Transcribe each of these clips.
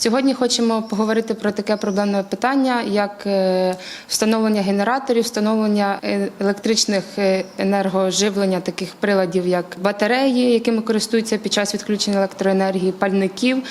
Сьогодні хочемо поговорити про таке проблемне питання, як е, встановлення генераторів, встановлення е, електричних е, енергоживлення таких приладів, як батареї, якими користуються під час відключення електроенергії, пальників,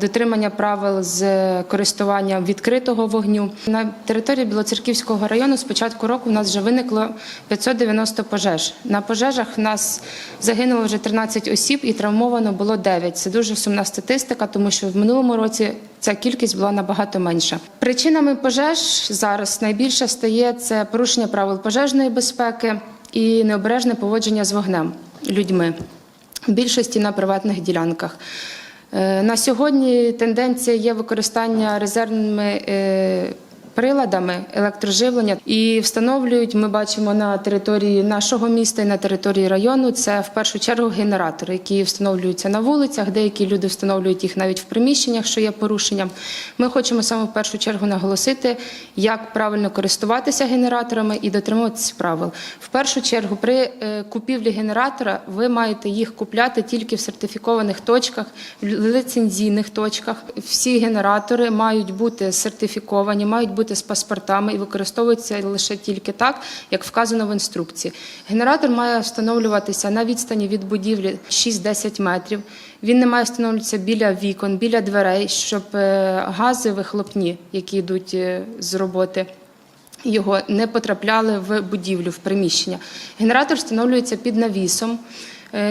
дотримання правил з користуванням відкритого вогню. На території Білоцерківського району з початку року в нас вже виникло 590 пожеж. На пожежах в нас загинуло вже 13 осіб і травмовано було 9. Це дуже сумна статистика, тому що в минулому році ця кількість була набагато менша. Причинами пожеж зараз найбільше стає це порушення правил пожежної безпеки і необережне поводження з вогнем людьми. В більшості на приватних ділянках. Е, На сьогодні тенденція є використання резервними е, приладами електроживлення і встановлюють. Ми бачимо на території нашого міста і на території району. Це в першу чергу генератори, які встановлюються на вулицях. Деякі люди встановлюють їх навіть в приміщеннях, що є порушенням. Ми хочемо саме в першу чергу наголосити, як правильно користуватися генераторами і дотримуватися правил. В першу чергу, при е, купівлі генератора ви маєте їх купляти тільки в сертифікованих точках, в лицензійних точках. Всі генератори мають бути сертифіковані, мають бути з паспортами і використовуються лише тільки так, як вказано в інструкції. Генератор має встановлюватися на відстані від будівлі 6-10 метрів. Він не має встановлюватися біля вікон, біля дверей, щоб е, гази вихлопні, які йдуть е, з роботи його не потрапляли в будівлю, в приміщення. Генератор встановлюється під навісом,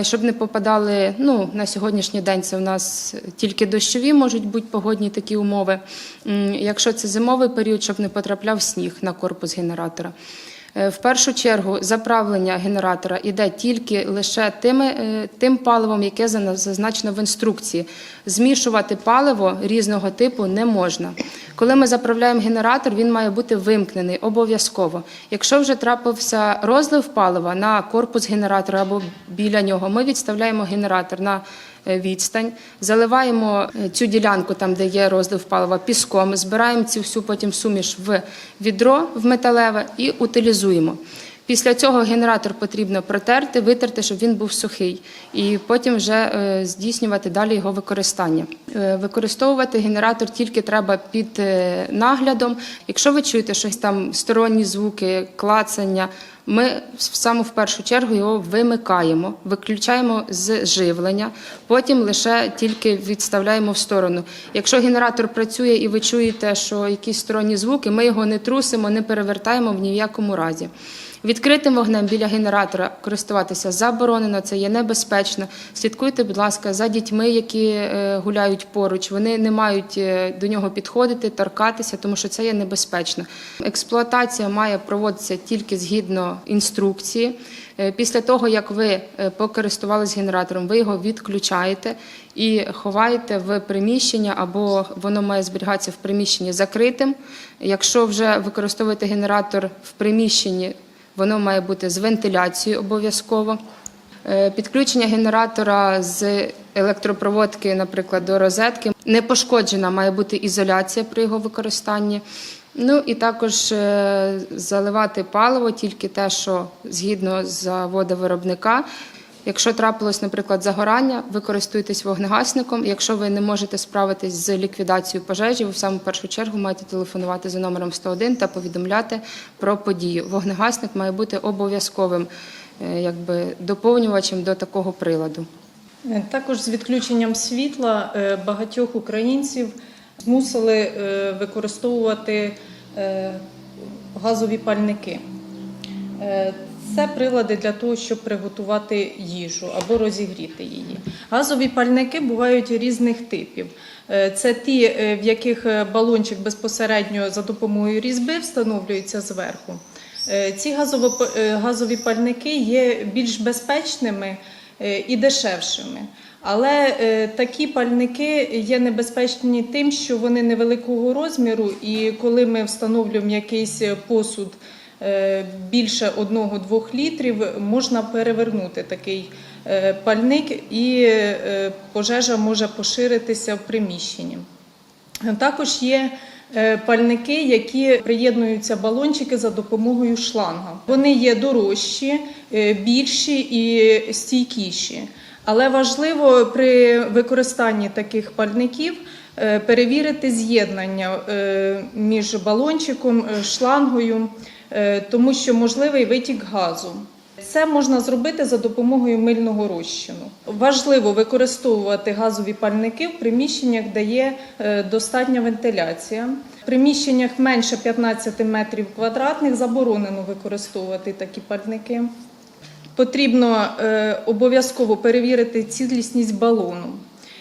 щоб не попадали. Ну на сьогоднішній день це в нас тільки дощові можуть бути погодні такі умови. Якщо це зимовий період, щоб не потрапляв сніг на корпус генератора. Е, В першу чергу заправлення генератора йде тільки лише тими, е, тим паливом, яке зазначено в інструкції. Змішувати паливо різного типу не можна. Коли ми заправляємо генератор, він має бути вимкнений обов'язково. Якщо вже трапився розлив палива на корпус генератора або біля нього, ми відставляємо генератор на відстань, заливаємо е, цю ділянку, там де є розлив палива, піском, збираємо цю всю потім суміш в відро в металеве і утилізуємо. Після цього генератор потрібно протерти, витерти, щоб він був сухий, і потім вже е, здійснювати далі його використання. Е, Використовувати генератор тільки треба під е, наглядом. Якщо ви чуєте щось там сторонні звуки, клацання, ми саме в першу чергу його вимикаємо, виключаємо з живлення, потім лише тільки відставляємо в сторону. Якщо генератор працює і ви чуєте, що якісь сторонні звуки, ми його не трусимо, не перевертаємо в ні в якому разі. Відкритим вогнем біля генератора користуватися заборонено, це є небезпечно. Слідкуйте, будь ласка, за дітьми, які е, гуляють поруч. Вони не мають е, до нього підходити, торкатися, тому що це є небезпечно. Експлуатація має проводитися тільки згідно інструкції. Е, Після того, як ви е, покористувалися генератором, ви його відключаєте і ховаєте в приміщення, або воно має зберігатися в приміщенні закритим. Якщо вже використовуєте генератор в приміщенні, воно має бути з вентиляцією обов'язково. Е, Підключення генератора з електропроводки, наприклад, до розетки. Не пошкоджена має бути ізоляція при його використанні. Ну і також е, заливати паливо тільки те, що згідно з заводу виробника. Якщо трапилось, наприклад, загорання, ви користуєтесь вогнегасником. Якщо ви не можете справитись з ліквідацією пожежі, ви в саму першу чергу маєте телефонувати за номером 101 та повідомляти про подію. Вогнегасник має бути обов'язковим е, якби, доповнювачем до такого приладу. Е, Також з відключенням світла багатьох українців змусили е, використовувати е, газові пальники. Е, Це прилади для того, щоб приготувати їжу або розігріти її. Газові пальники бувають різних типів. Це ті, в яких балончик безпосередньо за допомогою різьби встановлюється зверху. Ці газові пальники є більш безпечними і дешевшими. Але е, такі пальники є небезпечні тим, що вони невеликого розміру, і коли ми встановлюємо якийсь посуд е, більше 1-2 літрів, можна перевернути такий е, пальник, і е, пожежа може поширитися в приміщенні. Також є е, пальники, які приєднуються балончики за допомогою шланга. Вони є дорожчі, е, більші і стійкіші. Але важливо при використанні таких пальників Е, Перевірити з'єднання е, між балончиком, е, шлангою, тому що можливий витік газу. Це можна зробити за допомогою мильного розчину. Важливо використовувати газові пальники в приміщеннях, де є достатня вентиляція. В приміщеннях менше 15 метрів квадратних заборонено використовувати такі пальники. Потрібно е, обов'язково перевірити цілісність балону.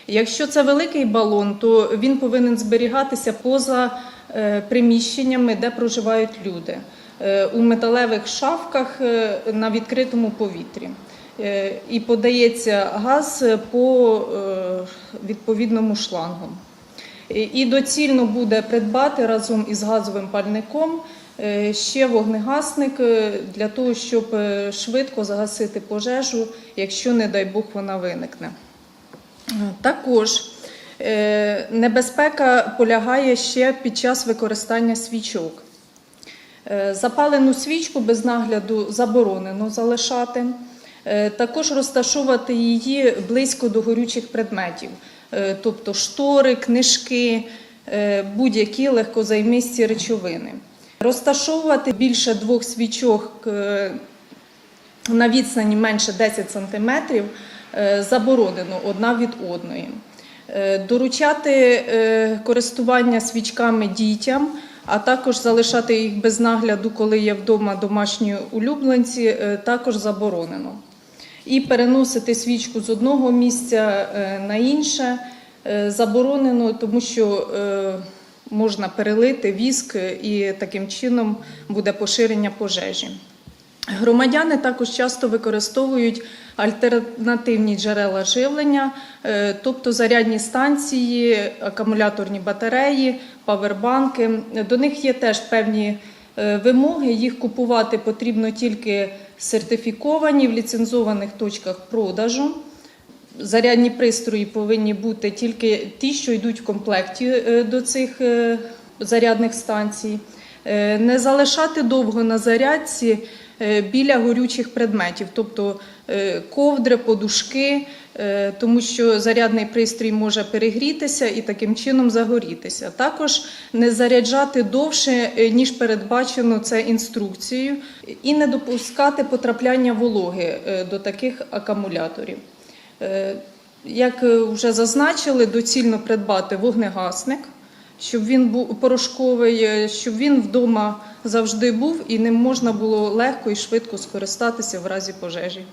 Якщо це великий балон, то він повинен зберігатися поза е, приміщеннями, де проживають люди, е, у металевих шафках на відкритому повітрі. І подається газ по відповідному шлангу. І- доцільно буде придбати разом із газовим пальником ще вогнегасник е, для того, щоб е, швидко загасити пожежу, якщо, не дай Бог, вона виникне. Також е, небезпека полягає ще під час використання свічок. Е, Запалену свічку без нагляду заборонено залишати. Е, Також розташовувати її близько до горючих предметів, е, тобто штори, книжки, е, будь-які легкозаймисті речовини. Розташовувати більше двох свічок е, на відстані менше 10 см заборонено одна від одної. Е, Доручати е, користування свічками дітям, а також залишати їх без нагляду, коли є вдома домашні улюбленці, е, також заборонено. І переносити свічку з одного місця е, на інше е, заборонено, тому що е, можна перелити віск і таким чином буде поширення пожежі. Громадяни також часто використовують альтернативні джерела живлення, е, тобто зарядні станції, акумуляторні батареї, павербанки. До них є теж певні е, вимоги. Їх купувати потрібно тільки сертифіковані в ліцензованих точках продажу. Зарядні пристрої повинні бути тільки ті, що йдуть в комплекті е, до цих е, зарядних станцій. Е, Не залишати довго на зарядці біля горючих предметів, тобто ковдри, подушки, тому що зарядний пристрій може перегрітися і таким чином загорітися. Також не заряджати довше, ніж передбачено це інструкцією, і не допускати потрапляння вологи до таких акумуляторів. Е, Як е, вже зазначили, доцільно придбати вогнегасник, щоб він був порошковий, е, щоб він вдома завжди був і ним можна було легко і швидко скористатися в разі пожежі.